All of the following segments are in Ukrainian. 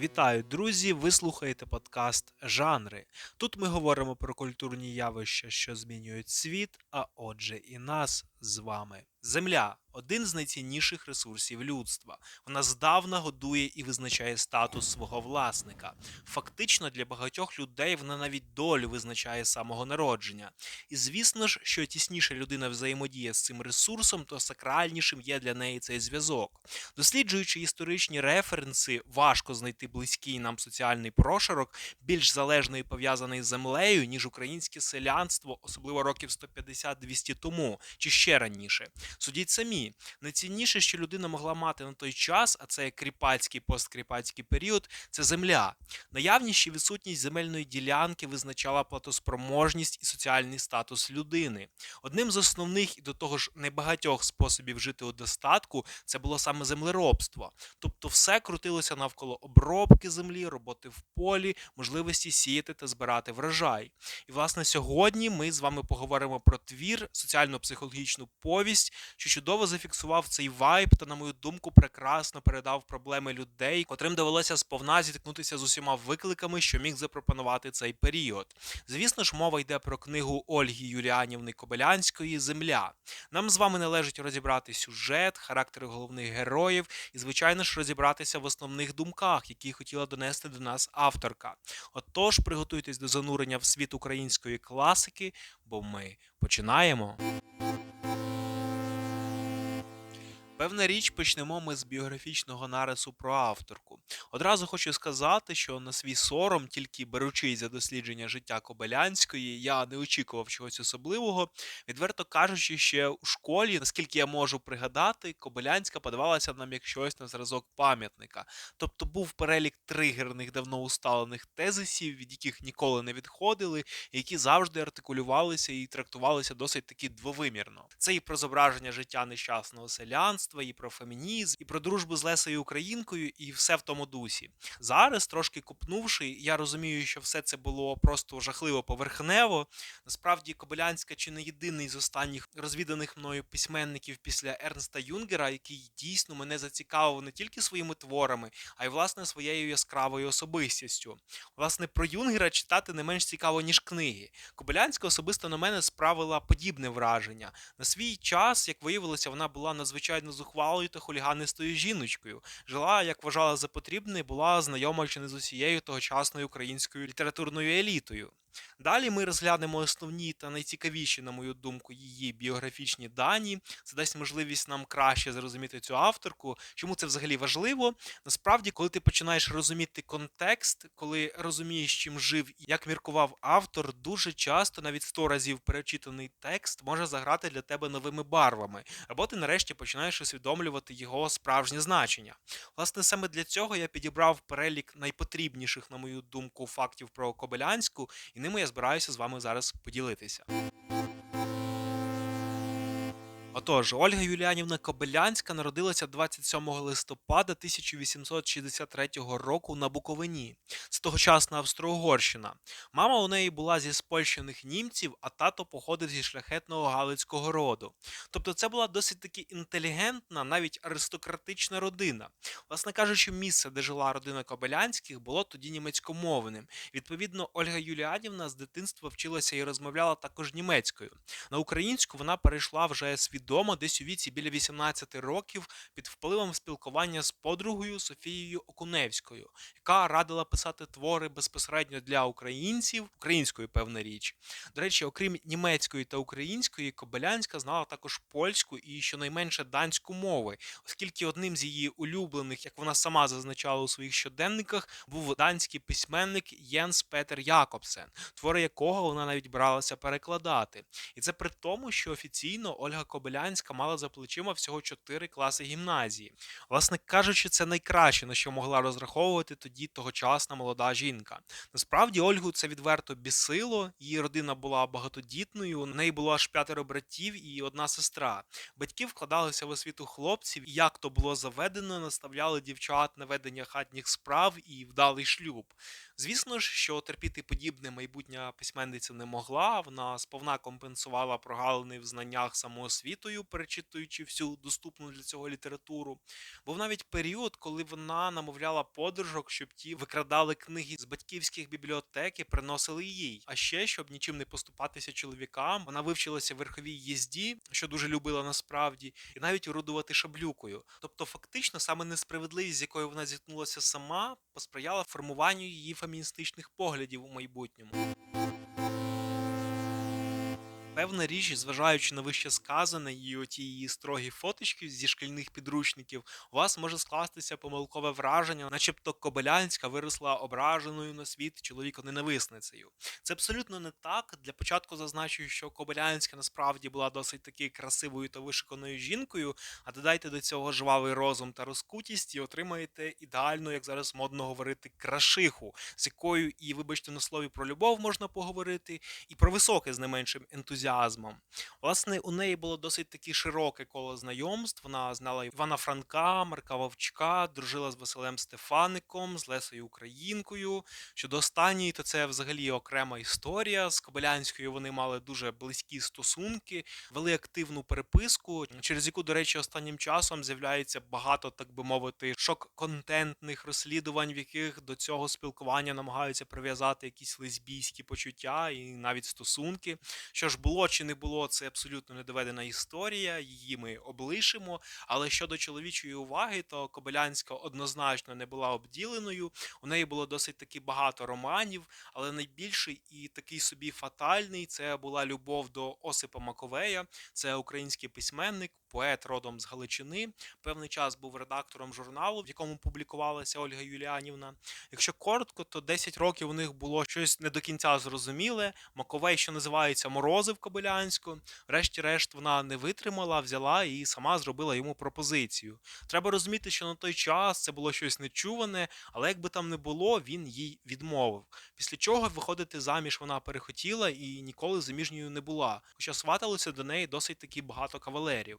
Вітаю, друзі! Ви слухаєте подкаст Жанри. Тут ми говоримо про культурні явища, що змінюють світ, а отже, і нас з вами. Земля один з найцінніших ресурсів людства. Вона здавна годує і визначає статус свого власника. Фактично, для багатьох людей вона навіть долю визначає самого народження. І звісно ж, що тісніше людина взаємодіє з цим ресурсом, то сакральнішим є для неї цей зв'язок. Досліджуючи історичні референси, важко знайти близький нам соціальний прошарок, більш залежний і пов'язаний з землею, ніж українське селянство, особливо років 150-200 тому, чи ще раніше. Судіть самі, найцінніше, що людина могла мати на той час, а це кріпацький посткріпацький період, це земля. Наявність чи відсутність земельної ділянки визначала платоспроможність і соціальний статус людини. Одним з основних і до того ж небагатьох способів жити у достатку це було саме землеробство. Тобто все крутилося навколо обробки землі, роботи в полі, можливості сіяти та збирати врожай. І власне сьогодні ми з вами поговоримо про твір, соціально-психологічну повість, що чудово зафіксував цей вайб та, на мою думку, прекрасно передав проблеми людей, котрим довелося сповна зіткнутися з усіма викликами, що міг запропонувати цей період. Звісно ж, мова йде про книгу Ольги Юліанівни Кобилянської Земля. Нам з вами належить розібрати сюжет, характери головних героїв і, звичайно ж, розібратися в основних думках, які хотіла донести до нас авторка. Отож, приготуйтесь до занурення в світ української класики, бо ми починаємо. Певна річ, почнемо ми з біографічного нарису про авторку. Одразу хочу сказати, що на свій сором, тільки беручись за дослідження життя Кобилянської, я не очікував чогось особливого. Відверто кажучи, ще у школі, наскільки я можу пригадати, Кобилянська подавалася нам як щось на зразок пам'ятника. Тобто був перелік тригерних, давно усталених тезисів, від яких ніколи не відходили, які завжди артикулювалися і трактувалися досить таки двовимірно. Це і про зображення життя нещасного селянства і про фемінізм, і про дружбу з Лесою Українкою, і все в тому дусі. Зараз, трошки купнувши, я розумію, що все це було просто жахливо поверхнево. Насправді, Кобилянська чи не єдиний з останніх розвіданих мною письменників після Ернста Юнгера, який дійсно мене зацікавив не тільки своїми творами, а й власне своєю яскравою особистістю. Власне, про Юнгера читати не менш цікаво, ніж книги. Кобилянська особисто на мене справила подібне враження. На свій час, як виявилося, вона була надзвичайно зухвалою та хуліганистою жіночкою. Жила, як вважала за потрібне, була знайома чи не з усією тогочасною українською літературною елітою. Далі ми розглянемо основні та найцікавіші, на мою думку, її біографічні дані. Це дасть можливість нам краще зрозуміти цю авторку. Чому це взагалі важливо? Насправді, коли ти починаєш розуміти контекст, коли розумієш, чим жив і як міркував автор, дуже часто, навіть сто разів перечитаний текст може заграти для тебе новими барвами, або ти нарешті починаєш усвідомлювати його справжнє значення. Власне, саме для цього я підібрав перелік найпотрібніших, на мою думку, фактів про Кобилянську. І ними я збираюся з вами зараз поділитися. Отож, Ольга Юліанівна Кобилянська народилася 27 листопада 1863 року на Буковині. Це тогочасна Австро-Угорщина. Мама у неї була зі спольщених німців, а тато походив зі шляхетного галицького роду. Тобто це була досить таки інтелігентна, навіть аристократична родина. Власне кажучи, місце, де жила родина Кобилянських, було тоді німецькомовним. Відповідно, Ольга Юліанівна з дитинства вчилася і розмовляла також німецькою. На українську вона перейшла вже свідомо вдома десь у віці біля 18 років під впливом спілкування з подругою Софією Окуневською, яка радила писати твори безпосередньо для українців, українською певна річ. До речі, окрім німецької та української, Кобилянська знала також польську і щонайменше данську мови, оскільки одним з її улюблених, як вона сама зазначала у своїх щоденниках, був данський письменник Єнс Петер Якобсен, твори якого вона навіть бралася перекладати. І це при тому, що офіційно Ольга Кобилянська Кобилянська мала за плечима всього 4 класи гімназії. Власне кажучи, це найкраще, на що могла розраховувати тоді тогочасна молода жінка. Насправді, Ольгу це відверто бісило. Її родина була багатодітною, у неї було аж п'ятеро братів і одна сестра. Батьки вкладалися в освіту хлопців, і як то було заведено, наставляли дівчат на ведення хатніх справ і вдалий шлюб. Звісно ж, що терпіти подібне майбутня письменниця не могла. Вона сповна компенсувала прогалини в знаннях самоосвіти освітою, перечитуючи всю доступну для цього літературу. Був навіть період, коли вона намовляла подружок, щоб ті викрадали книги з батьківських бібліотек і приносили їй. А ще, щоб нічим не поступатися чоловікам, вона вивчилася верховій їзді, що дуже любила насправді, і навіть орудувати шаблюкою. Тобто, фактично, саме несправедливість, з якою вона зіткнулася сама, посприяла формуванню її феміністичних поглядів у майбутньому. Певна річ, зважаючи на вище сказане і оті її строгі фоточки зі шкільних підручників, у вас може скластися помилкове враження, начебто Кобилянська виросла ображеною на світ чоловіконенависницею. Це абсолютно не так. Для початку зазначу, що Кобилянська насправді була досить таки красивою та вишиканою жінкою, а додайте до цього жвавий розум та розкутість, і отримаєте ідеальну, як зараз модно говорити, крашиху, з якою і, вибачте, на слові про любов можна поговорити, і про високе з не меншим ентузіазмом. Власне, у неї було досить таки широке коло знайомств. Вона знала Івана Франка, Марка Вовчка, дружила з Василем Стефаником, з Лесою Українкою. Щодо останньої, то це взагалі окрема історія. З Кобилянською вони мали дуже близькі стосунки, вели активну переписку, через яку, до речі, останнім часом з'являється багато, так би мовити, шок-контентних розслідувань, в яких до цього спілкування намагаються прив'язати якісь лесбійські почуття і навіть стосунки. Що ж було чи не було, це абсолютно недоведена історія, її ми облишимо. Але щодо чоловічої уваги, то Кобилянська однозначно не була обділеною. У неї було досить таки багато романів, але найбільший і такий собі фатальний це була любов до Осипа Маковея, це український письменник. Поет родом з Галичини, певний час був редактором журналу, в якому публікувалася Ольга Юліанівна. Якщо коротко, то 10 років у них було щось не до кінця зрозуміле. Маковей, що називається, морозив Кобилянську. Врешті-решт, вона не витримала, взяла і сама зробила йому пропозицію. Треба розуміти, що на той час це було щось нечуване, але як би там не було, він їй відмовив. Після чого виходити заміж вона перехотіла і ніколи заміжньою не була. Хоча сваталося до неї досить таки багато кавалерів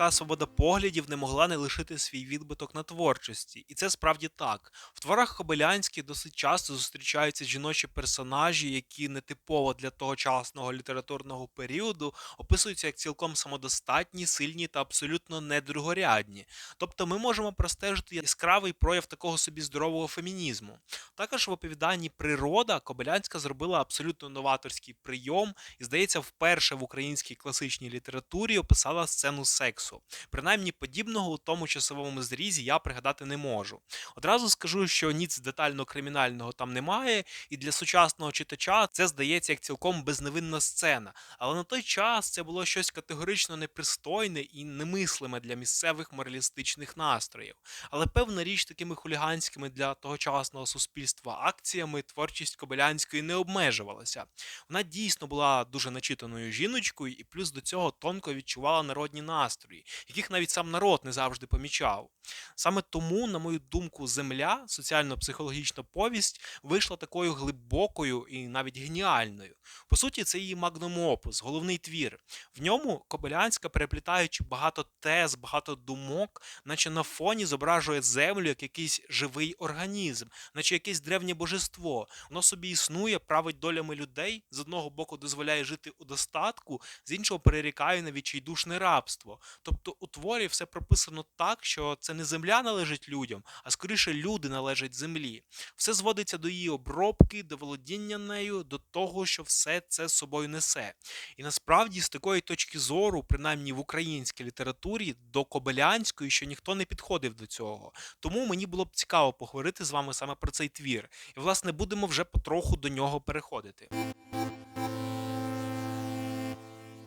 така свобода поглядів не могла не лишити свій відбиток на творчості, і це справді так. В творах Кобилянських досить часто зустрічаються жіночі персонажі, які нетипово для тогочасного літературного періоду описуються як цілком самодостатні, сильні та абсолютно недругорядні. Тобто ми можемо простежити яскравий прояв такого собі здорового фемінізму. Також в оповіданні Природа Кобилянська зробила абсолютно новаторський прийом і, здається, вперше в українській класичній літературі описала сцену сексу. Принаймні подібного у тому часовому зрізі я пригадати не можу. Одразу скажу, що ніц детально кримінального там немає, і для сучасного читача це здається як цілком безневинна сцена. Але на той час це було щось категорично непристойне і немислиме для місцевих моралістичних настроїв. Але певна річ такими хуліганськими для тогочасного суспільства акціями творчість Кобилянської не обмежувалася. Вона дійсно була дуже начитаною жіночкою, і плюс до цього тонко відчувала народні настрої яких навіть сам народ не завжди помічав. Саме тому, на мою думку, земля, соціально-психологічна повість, вийшла такою глибокою і навіть геніальною. По суті, це її магнум опус, головний твір. В ньому Кобилянська, переплітаючи багато тез, багато думок, наче на фоні зображує землю як якийсь живий організм, наче якесь древнє божество. Воно собі існує, править долями людей, з одного боку дозволяє жити у достатку, з іншого перерікає на відчайдушне рабство. Тобто у творі все прописано так, що це не земля належить людям, а скоріше люди належать землі. Все зводиться до її обробки, до володіння нею, до того, що все це з собою несе. І насправді, з такої точки зору, принаймні в українській літературі, до Кобилянської, що ніхто не підходив до цього. Тому мені було б цікаво поговорити з вами саме про цей твір. І, власне, будемо вже потроху до нього переходити.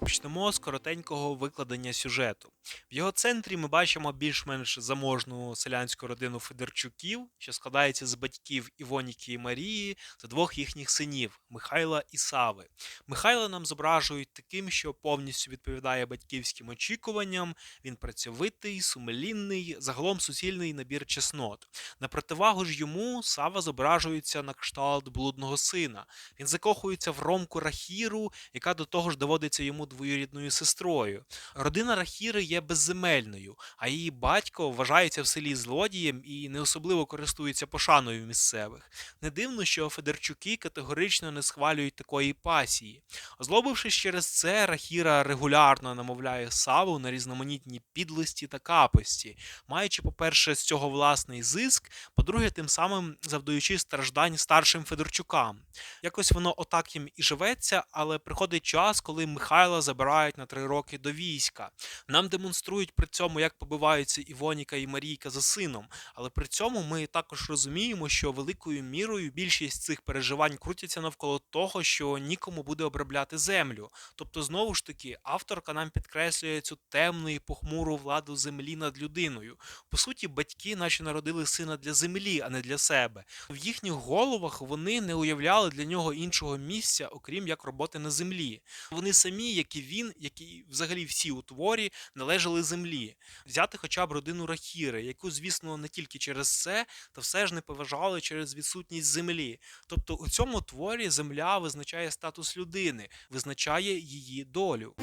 Почнемо з коротенького викладення сюжету. В його центрі ми бачимо більш-менш заможну селянську родину Федорчуків, що складається з батьків Івоніки і Марії та двох їхніх синів Михайла і Сави. Михайла нам зображують таким, що повністю відповідає батьківським очікуванням. Він працьовитий, сумлінний, загалом суцільний набір чеснот. На противагу ж йому Сава зображується на кшталт блудного сина. Він закохується в ромку Рахіру, яка до того ж доводиться йому двоюрідною сестрою. Родина Рахіри є безземельною, а її батько вважається в селі злодієм і не особливо користується пошаною місцевих. Не дивно, що Федорчуки категорично не схвалюють такої пасії. Озлобившись через це, Рахіра регулярно намовляє Саву на різноманітні підлості та капості, маючи, по-перше, з цього власний зиск, по-друге, тим самим завдаючи страждань старшим Федорчукам. Якось воно отак їм і живеться, але приходить час, коли Михайла забирають на три роки до війська. Нам демонструють при цьому, як побиваються Івоніка і Марійка за сином, але при цьому ми також розуміємо, що великою мірою більшість цих переживань крутяться навколо того, що нікому буде обробляти землю. Тобто, знову ж таки, авторка нам підкреслює цю темну і похмуру владу землі над людиною. По суті, батьки, наче народили сина для землі, а не для себе. В їхніх головах вони не уявляли для нього іншого місця, окрім як роботи на землі. Вони самі, як і він, як і взагалі всі у творі, належали землі. Взяти хоча б родину Рахіри, яку, звісно, не тільки через це, та все ж не поважали через відсутність землі. Тобто у цьому творі земля визначає статус людини, визначає її долю.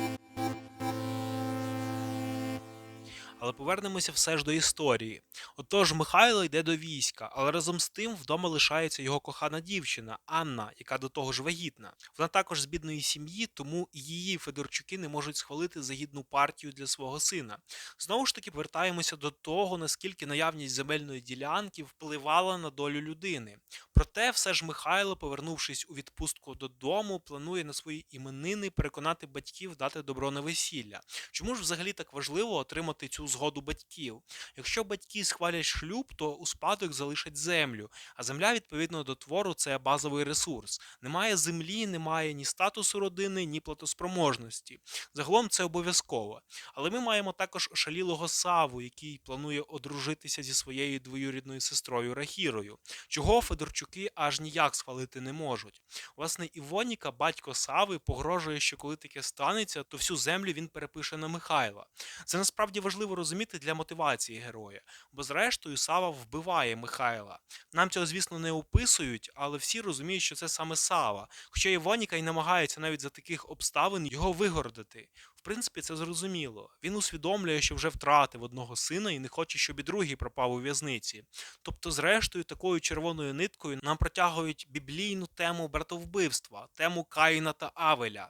Але повернемося все ж до історії. Отож, Михайло йде до війська, але разом з тим вдома лишається його кохана дівчина Анна, яка до того ж вагітна. Вона також з бідної сім'ї, тому її Федорчуки не можуть схвалити загідну партію для свого сина. Знову ж таки, повертаємося до того, наскільки наявність земельної ділянки впливала на долю людини. Проте, все ж Михайло, повернувшись у відпустку додому, планує на свої іменини переконати батьків дати добро на весілля. Чому ж взагалі так важливо отримати цю згоду батьків? Якщо батьки схвалять шлюб, то у спадок залишать землю, а земля, відповідно до твору, це базовий ресурс. Немає землі, немає ні статусу родини, ні платоспроможності. Загалом це обов'язково. Але ми маємо також ошалілого Саву, який планує одружитися зі своєю двоюрідною сестрою Рахірою, чого Федорчуки аж ніяк схвалити не можуть. Власне, Івоніка, батько Сави, погрожує, що коли таке станеться, то всю землю він перепише на Михайла. Це насправді важливо розуміти для мотивації героя, бо зрештою Сава вбиває Михайла. Нам цього, звісно, не описують, але всі розуміють, що це саме Сава. Хоча Івоніка й намагається навіть за таких обставин його вигородити. В принципі, це зрозуміло. Він усвідомлює, що вже втратив одного сина і не хоче, щоб і другий пропав у в'язниці. Тобто, зрештою, такою червоною ниткою нам протягують біблійну тему братовбивства, тему Каїна та Авеля.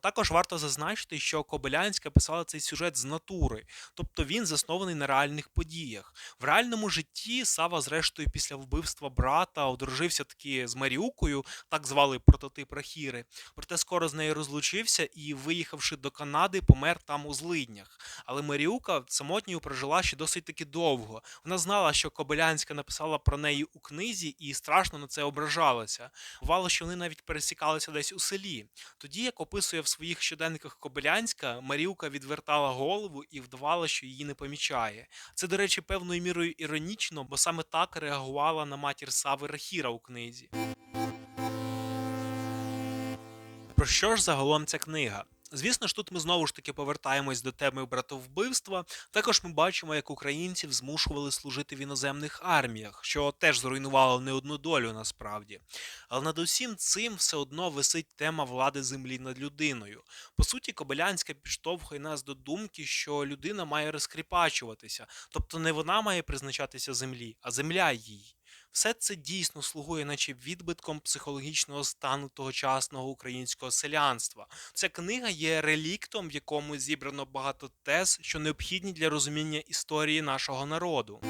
Також варто зазначити, що Кобилянська писала цей сюжет з натури, тобто він заснований на реальних подіях. В реальному житті Сава, зрештою, після вбивства брата одружився таки з Маріукою, так звали прототип Рахіри. Проте скоро з нею розлучився і, виїхавши до Канади, помер там у злиднях. Але Маріука самотньою прожила ще досить таки довго. Вона знала, що Кобилянська написала про неї у книзі і страшно на це ображалася. Бувало, що вони навіть пересікалися десь у селі. Тоді, як описує в своїх щоденниках Кобилянська, Маріука відвертала голову і вдавала, що її не помічає. Це, до речі, певною мірою іронічно, бо саме так реагувала на матір Сави Рахіра у книзі. Про що ж загалом ця книга? Звісно ж, тут ми знову ж таки повертаємось до теми братовбивства. Також ми бачимо, як українців змушували служити в іноземних арміях, що теж зруйнувало не одну долю насправді. Але над усім цим все одно висить тема влади землі над людиною. По суті, Кобилянська підштовхує нас до думки, що людина має розкріпачуватися, тобто не вона має призначатися землі, а земля їй. Все це дійсно слугує, наче відбитком психологічного стану тогочасного українського селянства. Ця книга є реліктом, в якому зібрано багато тез, що необхідні для розуміння історії нашого народу.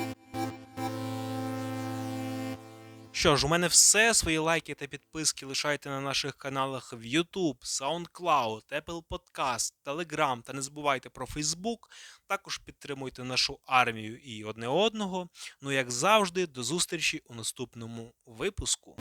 Що ж, у мене все. Свої лайки та підписки лишайте на наших каналах в YouTube, SoundCloud, Apple Podcast, Telegram та не забувайте про Facebook. Також підтримуйте нашу армію і одне одного. Ну, як завжди, до зустрічі у наступному випуску.